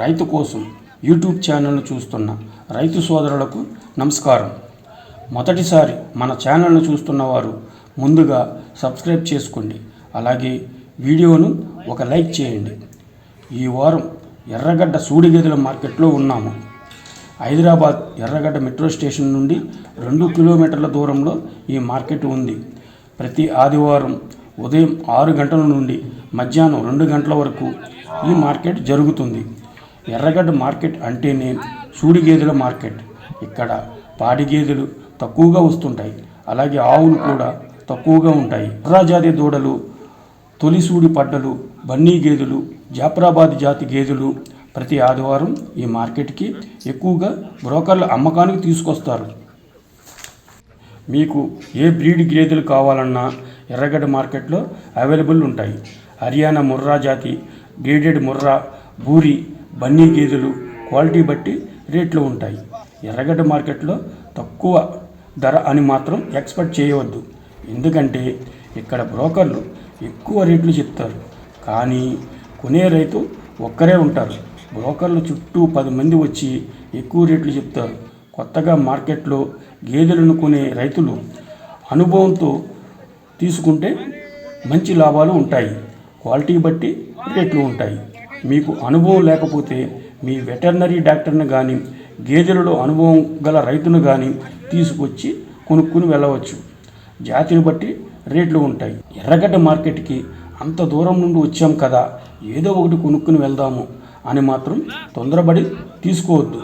రైతు కోసం యూట్యూబ్ ఛానల్ను చూస్తున్న రైతు సోదరులకు నమస్కారం. మొదటిసారి మన ఛానల్ను చూస్తున్న వారు ముందుగా సబ్స్క్రైబ్ చేసుకోండి. అలాగే వీడియోను ఒక లైక్ చేయండి. ఈ వారం ఎర్రగడ్డ సూడిగేదెల మార్కెట్లో ఉన్నాము. హైదరాబాద్ ఎర్రగడ్డ మెట్రో స్టేషన్ నుండి రెండు కిలోమీటర్ల దూరంలో ఈ మార్కెట్ ఉంది. ప్రతి ఆదివారం ఉదయం ఆరు గంటల నుండి మధ్యాహ్నం రెండు గంటల వరకు ఈ మార్కెట్ జరుగుతుంది. ఎర్రగడ్డ మార్కెట్ అంటేనే సూడి గేదెల మార్కెట్. ఇక్కడ పాడి గేదెలు తక్కువగా వస్తుంటాయి. అలాగే ఆవులు కూడా తక్కువగా ఉంటాయి. ఎర్రాజాతి దూడలు తొలిసూడి పడ్డలు బన్నీ గేదెలు జాఫరాబాద్ జాతి గేదెలు ప్రతి ఆదివారం ఈ మార్కెట్కి ఎక్కువగా బ్రోకర్లు అమ్మకానికి తీసుకొస్తారు. మీకు ఏ బ్రీడ్ గేదెలు కావాలన్నా ఎర్రగడ్డ మార్కెట్లో అవైలబుల్ ఉంటాయి. హర్యానా ముర్రా జాతి గ్రేడెడ్ ముర్రా బూరి బన్నీ గేదెలు క్వాలిటీ బట్టి రేట్లు ఉంటాయి. ఎర్రగడ్డ మార్కెట్లో తక్కువ ధర అని మాత్రం ఎక్స్పెక్ట్ చేయవద్దు. ఎందుకంటే ఇక్కడ బ్రోకర్లు ఎక్కువ రేట్లు చెప్తారు. కానీ కొనే రైతు ఒక్కరే ఉంటారు. బ్రోకర్లు చుట్టూ పది మంది వచ్చి ఎక్కువ రేట్లు చెప్తారు. కొత్తగా మార్కెట్లో గేదెలను కొనే రైతులు అనుభవంతో తీసుకుంటే మంచి లాభాలు ఉంటాయి. క్వాలిటీ బట్టి రేట్లు ఉంటాయి. మీకు అనుభవం లేకపోతే మీ వెటర్నరీ డాక్టర్ని కానీ గేదెలలో అనుభవం గల రైతును కానీ తీసుకొచ్చి కొనుక్కుని వెళ్ళవచ్చు. జాతిని బట్టి రేట్లు ఉంటాయి. ఎర్రగడ్డ మార్కెట్కి అంత దూరం నుండి వచ్చాం కదా ఏదో ఒకటి కొనుక్కుని వెళ్దాము అని మాత్రం తొందరపడి తీసుకోవద్దు.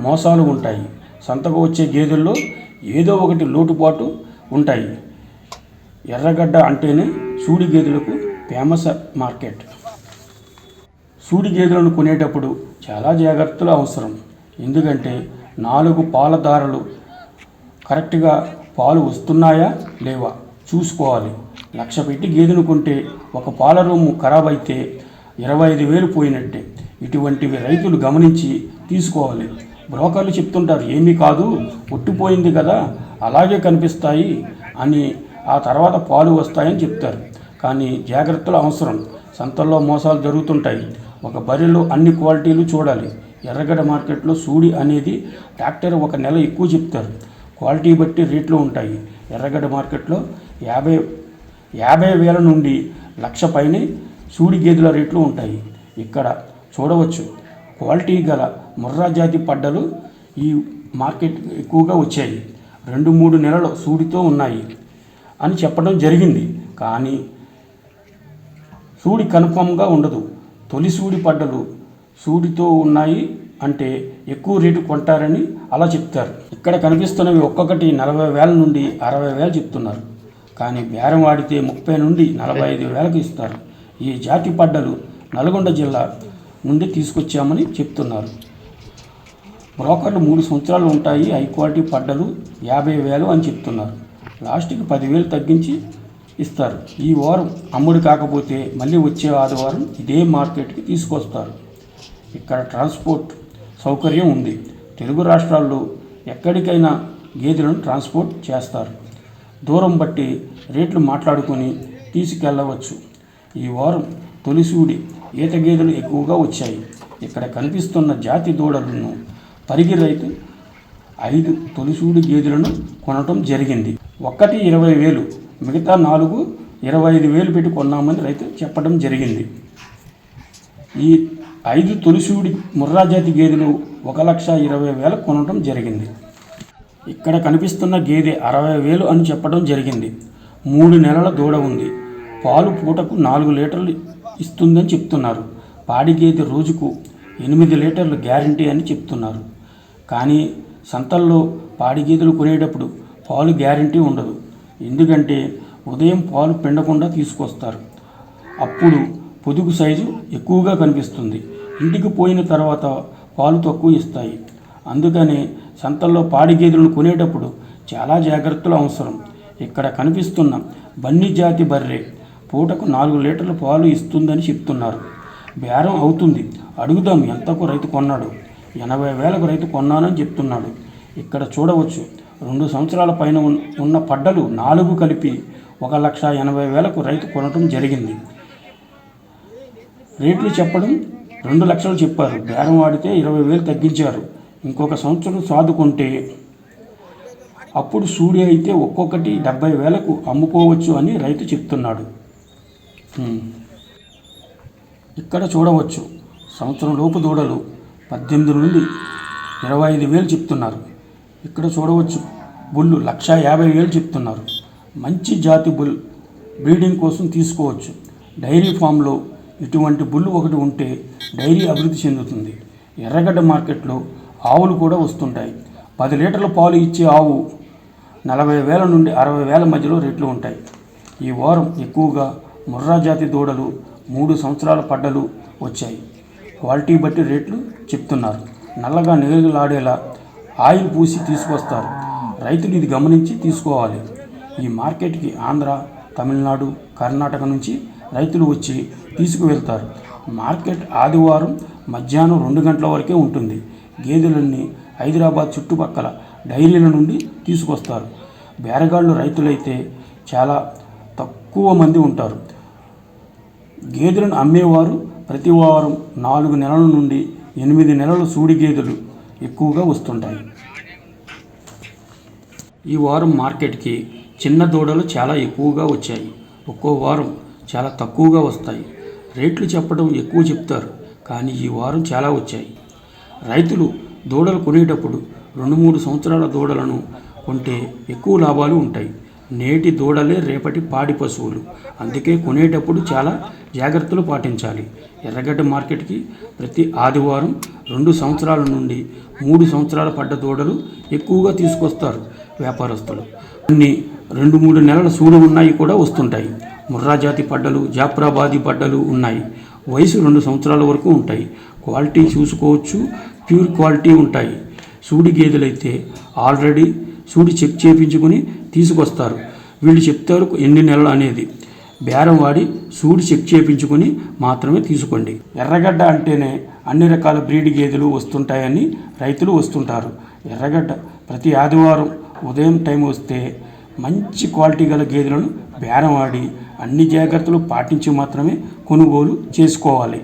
మోసాలు ఉంటాయి. సంతకు వచ్చే గేదెల్లో ఏదో ఒకటి లోటుపాటు ఉంటాయి. ఎర్రగడ్డ అంటేనే సూడి గేదెలకు ఫేమస్ మార్కెట్. సూడి గేదెలను కొనేటప్పుడు చాలా జాగ్రత్తలు అవసరం. ఎందుకంటే నాలుగు పాలదారలు కరెక్ట్గా పాలు వస్తున్నాయా లేవా? చూసుకోవాలి. లక్ష పెట్టి గేదెను కొంటే ఒక పాల రూము ఖరాబ్ అయితే ఇరవై ఐదు వేలు పోయినట్టే. ఇటువంటివి రైతులు గమనించి తీసుకోవాలి. బ్రోకర్లు చెప్తుంటారు ఏమీ కాదు ఒట్టిపోయింది కదా అలాగే కనిపిస్తాయి అని ఆ తర్వాత పాలు వస్తాయని చెప్తారు. కానీ జాగ్రత్తలు అవసరం. సంతల్లో మోసాలు జరుగుతుంటాయి. ఒక బరిలో అన్ని క్వాలిటీలు చూడాలి. ఎర్రగడ్డ మార్కెట్లో సూడి అనేది ట్రాక్టర్ ఒక నెల ఎక్కువ చెప్తారు. క్వాలిటీ బట్టి రేట్లు ఉంటాయి. ఎర్రగడ్డ మార్కెట్లో యాభై యాభై వేల నుండి లక్ష పైనే సూడి గేదెల రేట్లు ఉంటాయి. ఇక్కడ చూడవచ్చు. క్వాలిటీ గల ముర్రా జాతి పడ్డలు ఈ మార్కెట్ ఎక్కువగా వచ్చాయి. రెండు మూడు నెలలు సూడితో ఉన్నాయి అని చెప్పడం జరిగింది. కానీ సూడి కన్ఫామ్గా ఉండదు. తొలి సూడి పడ్డలు సూడితో ఉన్నాయి అంటే ఎక్కువ రేటు కొంటారని అలా చెప్తారు. ఇక్కడ కనిపిస్తున్నవి ఒక్కొక్కటి నలభై వేల నుండి అరవై వేలు చెప్తున్నారు. కానీ బేరం వాడితే ముప్పై నుండి నలభై ఐదు వేలకు ఇస్తారు. ఈ జాతి పడ్డలు నల్గొండ జిల్లా నుండి తీసుకొచ్చామని చెప్తున్నారు. బ్రోకర్లు మూడు సంవత్సరాలు ఉంటాయి హై క్వాలిటీ పడ్డలు యాభై వేలు అని చెప్తున్నారు. లాస్ట్కి పదివేలు తగ్గించి ఇస్తారు. ఈ వారం అమ్ముడు కాకపోతే మళ్ళీ వచ్చే ఆదివారం ఇదే మార్కెట్కి తీసుకొస్తారు. ఇక్కడ ట్రాన్స్పోర్ట్ సౌకర్యం ఉంది. తెలుగు రాష్ట్రాల్లో ఎక్కడికైనా గేదెలను ట్రాన్స్పోర్ట్ చేస్తారు. దూరం బట్టి రేట్లు మాట్లాడుకొని తీసుకెళ్ళవచ్చు ఈ వారం తొలిసూడి ఈత గేదెలు ఎక్కువగా వచ్చాయి. ఇక్కడ కనిపిస్తున్న జాతి దూడలను పరిగి రైతు ఐదు తొలిసూడి గేదెలను కొనటం జరిగింది. ఒక్కటి ఇరవై వేలు మిగతా నాలుగు ఇరవై ఐదు వేలు పెట్టి కొన్నామని రైతు చెప్పడం జరిగింది. ఈ ఐదు తొలిసూడి ముర్రా జాతి గేదెలు ఒక లక్ష ఇరవై వేలు కొనటం జరిగింది. ఇక్కడ కనిపిస్తున్న గేదె అరవై వేలు అని చెప్పడం జరిగింది. మూడు నెలల దూడ ఉంది. పాలు పూటకు నాలుగు లీటర్లు ఇస్తుందని చెప్తున్నారు. పాడి గేదె రోజుకు ఎనిమిది లీటర్లు గ్యారంటీ అని చెప్తున్నారు. కానీ సంతల్లో పాడి గేదెలు కొనేటప్పుడు పాలు గ్యారంటీ ఉండదు. ఎందుకంటే ఉదయం పాలు పిండకుండా తీసుకొస్తారు. అప్పుడు పొదుగు సైజు ఎక్కువగా కనిపిస్తుంది. ఇంటికి పోయిన తర్వాత పాలు తక్కువ ఇస్తాయి. అందుకనే సంతల్లో పాడి గేదెలను కొనేటప్పుడు చాలా జాగ్రత్తలు అవసరం. ఇక్కడ కనిపిస్తున్న బన్నీ జాతి బర్రె పూటకు నాలుగు లీటర్ల పాలు ఇస్తుందని చెప్తున్నారు. బేరం అవుతుంది. అడుగుదాం ఎంతకు రైతు కొన్నాడు? ఎనభై వేలకు రైతు కొన్నానని చెప్తున్నాడు. ఇక్కడ చూడవచ్చు. రెండు సంవత్సరాల పైన ఉన్న పడ్డలు నాలుగు కలిపి ఒక లక్ష ఎనభై వేలకు రైతు కొనటం జరిగింది. రేట్లు చెప్పడం రెండు లక్షలు చెప్పారు. బేరం వాడితే ఇరవై వేలు తగ్గించారు. ఇంకొక సంవత్సరం సాదుకుంటే అప్పుడు సూడి అయితే ఒక్కొక్కటి డెబ్బై వేలకు అమ్ముకోవచ్చు అని రైతు చెప్తున్నాడు. ఇక్కడ చూడవచ్చు. సంవత్సరం లోపు దూడలు పద్దెనిమిది నుండి ఇరవై ఐదు వేలు చెప్తున్నారు. ఇక్కడ చూడవచ్చు. బుల్లు లక్ష యాభై వేలు చెప్తున్నారు. మంచి జాతి బుల్ బ్రీడింగ్ కోసం తీసుకోవచ్చు. డైరీ ఫామ్లో ఇటువంటి బుల్లు ఒకటి ఉంటే డైరీ అభివృద్ధి చెందుతుంది. ఎర్రగడ్డ మార్కెట్లో ఆవులు కూడా వస్తుంటాయి. పది లీటర్ల పాలు ఇచ్చే ఆవు నలభై వేల నుండి అరవై వేల మధ్యలో రేట్లు ఉంటాయి. ఈ వారం ఎక్కువగా ముర్రా జాతి దూడలు మూడు సంవత్సరాల పడ్డలు వచ్చాయి. క్వాలిటీ బట్టి రేట్లు చెప్తున్నారు. నల్లగా నిగలాడేలా ఆయిల్ పూసి తీసుకొస్తారు. రైతులు ఇది గమనించి తీసుకోవాలి. ఈ మార్కెట్కి ఆంధ్ర తమిళనాడు కర్ణాటక నుంచి రైతులు వచ్చి తీసుకువెళ్తారు. మార్కెట్ ఆదివారం మధ్యాహ్నం రెండు గంటల వరకే ఉంటుంది. గేదెలన్నీ హైదరాబాద్ చుట్టుపక్కల డైరీల నుండి తీసుకొస్తారు. బేరగాళ్ళు రైతులైతే చాలా తక్కువ మంది ఉంటారు. గేదెలను అమ్మేవారు ప్రతి వారం నాలుగు నెలల నుండి ఎనిమిది నెలల సూడి గేదెలు ఎక్కువగా వస్తుంటాయి. ఈ వారం మార్కెట్కి చిన్న దూడలు చాలా ఎక్కువగా వచ్చాయి. ఒక్కో వారం చాలా తక్కువగా వస్తాయి. రేట్లు చెప్పడం ఎక్కువ చెప్తారు కానీ ఈ వారం చాలా వచ్చాయి. రైతులు దూడలు కొనేటప్పుడు రెండు మూడు సంవత్సరాల దూడలను కొంటే ఎక్కువ లాభాలు ఉంటాయి. నేటి దూడలే రేపటి పాడి పశువులు. అందుకే కొనేటప్పుడు చాలా జాగ్రత్తలు పాటించాలి. ఎర్రగడ్డ మార్కెట్కి ప్రతి ఆదివారం రెండు సంవత్సరాల నుండి మూడు సంవత్సరాల పడ్డ దూడలు ఎక్కువగా తీసుకొస్తారు వ్యాపారస్తులు. కొన్ని రెండు మూడు నెలల సూడు ఉన్నాయి కూడా వస్తుంటాయి. ముర్రా జాతి పడ్డలు జాఫ్రాబాదీ పడ్డలు ఉన్నాయి. వయసు రెండు సంవత్సరాల వరకు ఉంటాయి. క్వాలిటీ చూసుకోవచ్చు. ప్యూర్ క్వాలిటీ ఉంటాయి. సూడి గేదెలైతే ఆల్రెడీ సూడి చెక్ చేయించుకుని తీసుకొస్తారు. వీళ్ళు చెప్తారు ఎన్ని నెలలు అనేది. బేరం వాడి సూడి చెక్ చేయించుకొని మాత్రమే తీసుకోండి. ఎర్రగడ్డ అంటేనే అన్ని రకాల బ్రీడ్ గేదెలు వస్తుంటాయని రైతులు వస్తుంటారు. ఎర్రగడ్డ ప్రతి ఆదివారం ఉదయం టైం వస్తే మంచి క్వాలిటీ గల గేదెలను బేరం ఆడి అన్ని జాగ్రత్తలు పాటించి మాత్రమే కొనుగోలు చేసుకోవాలి.